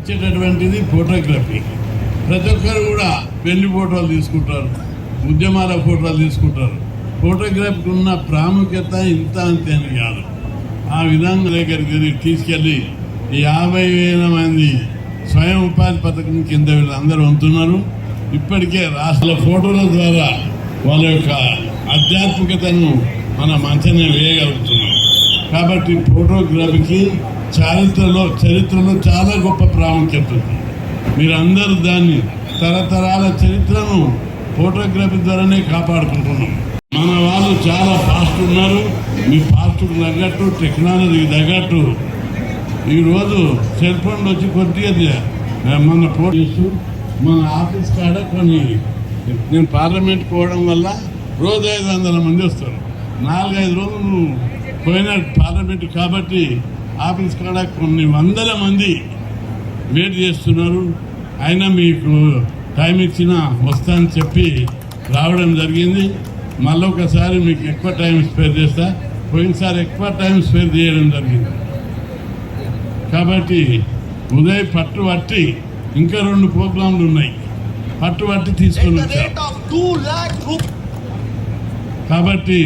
ఇచ్చేటటువంటిది photography ప్రతి ఒక్కరు కూడా పెళ్ళి ఫోటోలు తీసుకుంటారు ఉద్యమాల ఫోటోలు తీసుకుంటారు. ఫోటోగ్రఫీకి ఉన్న ప్రాముఖ్యత ఇంత అంతే అని కాదు. ఆ విధంగా దగ్గరికి తిరిగి తీసుకెళ్ళి యాభై వేల మంది స్వయం ఉపాధి పథకం కింద వీళ్ళందరూ ఉంటున్నారు. ఇప్పటికే రాష్ట్ర ఫోటోల ద్వారా వాళ్ళ యొక్క ఆధ్యాత్మికతను మన మంచనే వేయగలుగుతున్నాం. కాబట్టి ఫోటోగ్రఫీకి చారిత్రలో చరిత్రలో చాలా గొప్ప ప్రాముఖ్యత ఉంది. మీరందరూ దాన్ని తరతరాల చరిత్రను ఫోటోగ్రఫీ ద్వారానే కాపాడుకుంటున్నాం. మన వాళ్ళు చాలా ఫాస్ట్ ఉన్నారు. మీ ఫాస్ట్కు తగ్గట్టు టెక్నాలజీకి తగ్గట్టు. ఈరోజు సెల్ ఫోన్లు వచ్చి కొద్దిగా మన ఫోన్ మన ఆఫీస్ కాడ కొన్ని నేను పార్లమెంట్ పోవడం వల్ల రోజు ఐదు వందల మంది వస్తారు. నాలుగైదు రోజులు నువ్వు పోయిన పార్లమెంట్ కాబట్టి ఆఫీస్ కాడ కొన్ని వందల మంది వెయిట్ చేస్తున్నారు. అయినా మీకు టైం ఇచ్చిన వస్తా అని చెప్పి రావడం జరిగింది. మళ్ళీ ఒకసారి మీకు ఎక్కువ టైం స్పేర్ చేస్తా. పోయినసారి ఎక్కువ టైం స్పేర్ చేయడం జరిగింది. కాబట్టి ఉదయ్ పట్టు పట్టి ఇంకా రెండు ప్రోగ్రాంలు ఉన్నాయి. పట్టు పట్టి తీసుకొని At the వచ్చారు rate of 2 lakh rupees. కాబట్టి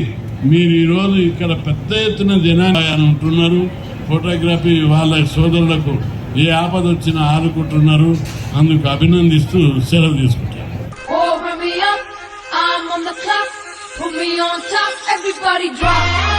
మీరు ఈరోజు ఇక్కడ పెద్ద ఎత్తున జనాలు అని ఉంటున్నారు. ఫోటోగ్రఫీ వాళ్ళ సోదరులకు ఏ ఆపద వచ్చినా ఆదుకుంటున్నారు. అందుకు అభినందిస్తూ సెలవు తీసుకుంటారు. Oh, me on top, everybody drop.